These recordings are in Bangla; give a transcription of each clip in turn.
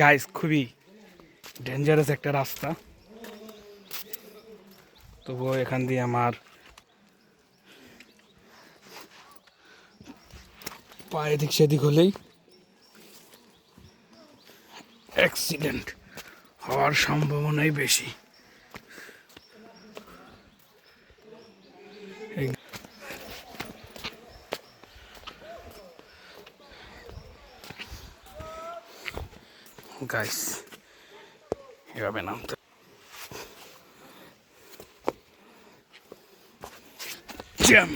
গাইস খুবই ডেঞ্জারাস একটা রাস্তা। তবুও এখান দিয়ে আমার পা এদিক সেদিক হলেই অ্যাক্সিডেন্ট হওয়ার সম্ভাবনাই বেশি। গাইস এভাবে নামতে জ্যাম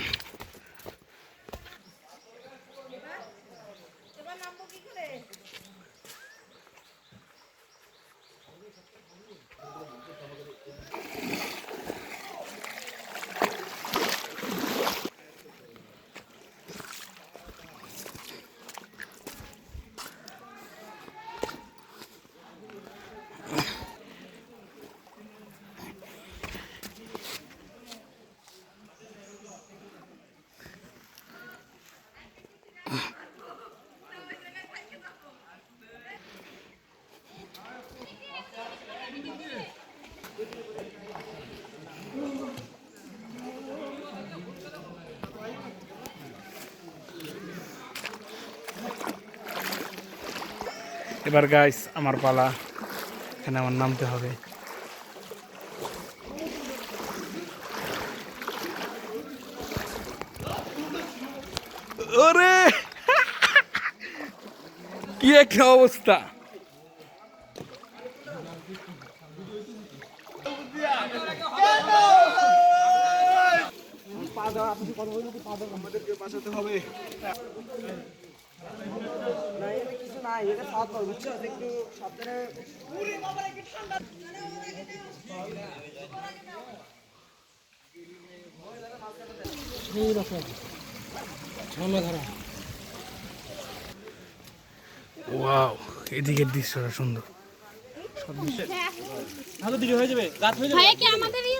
এবার গাইস আমার পালা। এখানে আমার নামতে হবে। ওরে! কি একটা অবস্থা। ওয়াও এদিকের দৃশ্যটা সুন্দর। ভাইয়া কি আমাদের ইয়েতে না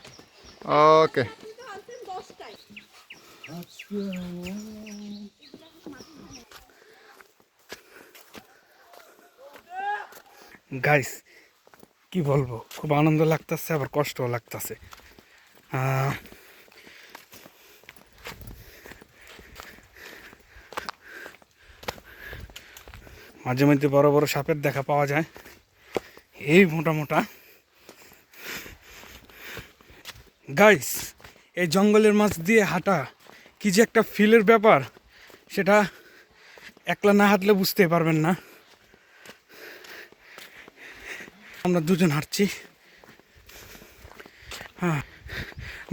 ওকে গাইস কি বলব? খুব আনন্দ লাগতেছে, আবার কষ্টও লাগতেছে। মাঝে মধ্যে বড় বড় সাপের দেখা পাওয়া যায়। এই মোটা মোটা। গাইস এই জঙ্গলের মাছ দিয়ে হাঁটা কি যে একটা ফিলের ব্যাপার সেটা একলা না হাঁটলে বুঝতে পারবেন না। আমরা দুজন হাঁটছি। হ্যাঁ।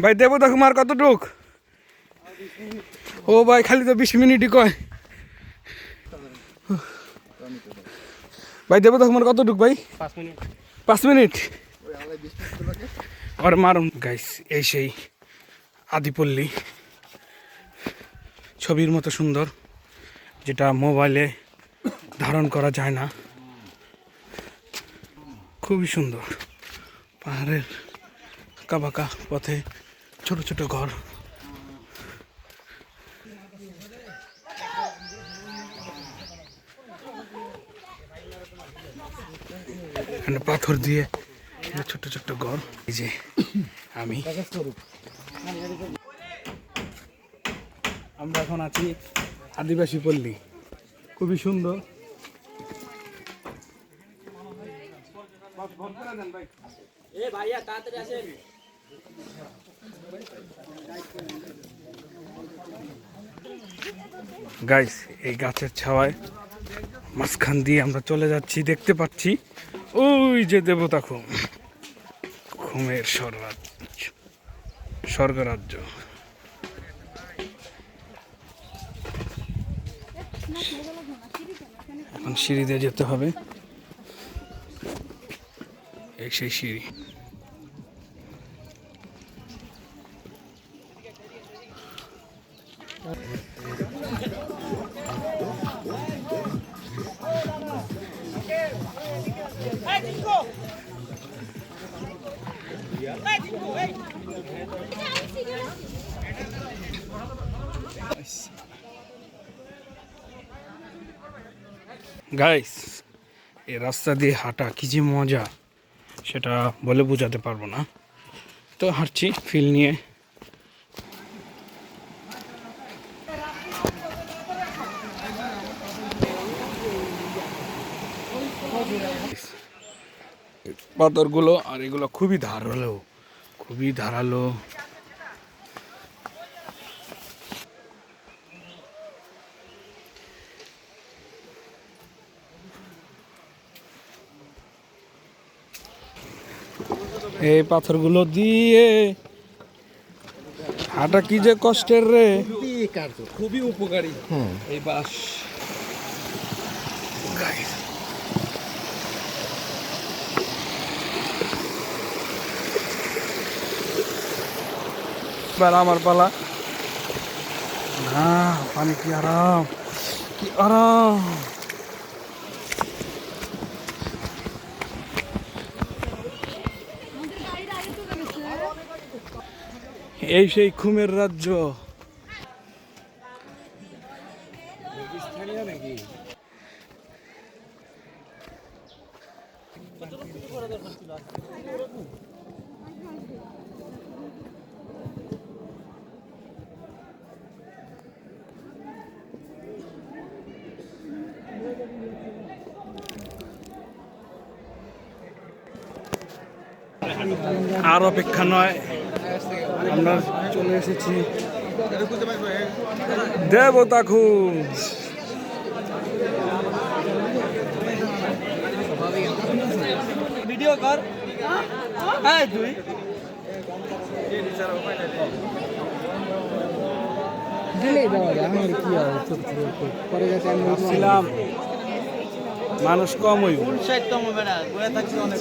ভাই দেবো দেখো মার কতটুক? ও ভাই খালি তো বিশ মিনিটই কয়। ভাই দেবো দেখো মার কতটুক ভাই? পাঁচ মিনিট। পাঁচ মিনিট? আর মারুন। গাইস এই সেই আদিপল্লী ছবির মতো সুন্দর, যেটা মোবাইলে ধারণ করা যায় না। খুবই সুন্দর। পাহাড়ের কাবাকা পথে ছোট ছোট ঘর। পাথর দিয়ে এই ছোট ছোট ঘর এই যে আমি। আমরা এখন আছি আদিবাসী পল্লী। খুবই সুন্দর। গাইস এই গাছের ছাওয়ায় মাঝখান দিয়ে আমরা চলে যাচ্ছি, দেখতে পাচ্ছি। ওই যে দেবতা খুম খুমের স্বরাজ স্বর্গরাজ্য। এখন সিঁড়ি দিয়ে যেতে হবে। এক সেই সিঁড়ি। গাইস এই রাস্তা দিয়ে হাঁটা কী যে মজা, সেটা বলে বোঝাতে পারব না। তো হাঁটছি ফিল নিয়ে। পাথরগুলো আর এগুলো খুবই ধারালো খুবই ধারালো। এই পাথরগুলো দিয়ে। হাঁটা কি যে কষ্টের রে। খুবই উপকারী। এই বাস। এবার আমার পালা। না পানি কি আরাম। কি আরাম। এই সেই খুমের রাজ্য। আর অপেক্ষা নয়। আমরা চলে এসেছি। দেবতা খুঁজ ভিডিও কর। হ্যাঁ তুই। মানুষ কম হইব। ঘুরে থাকছি অনেক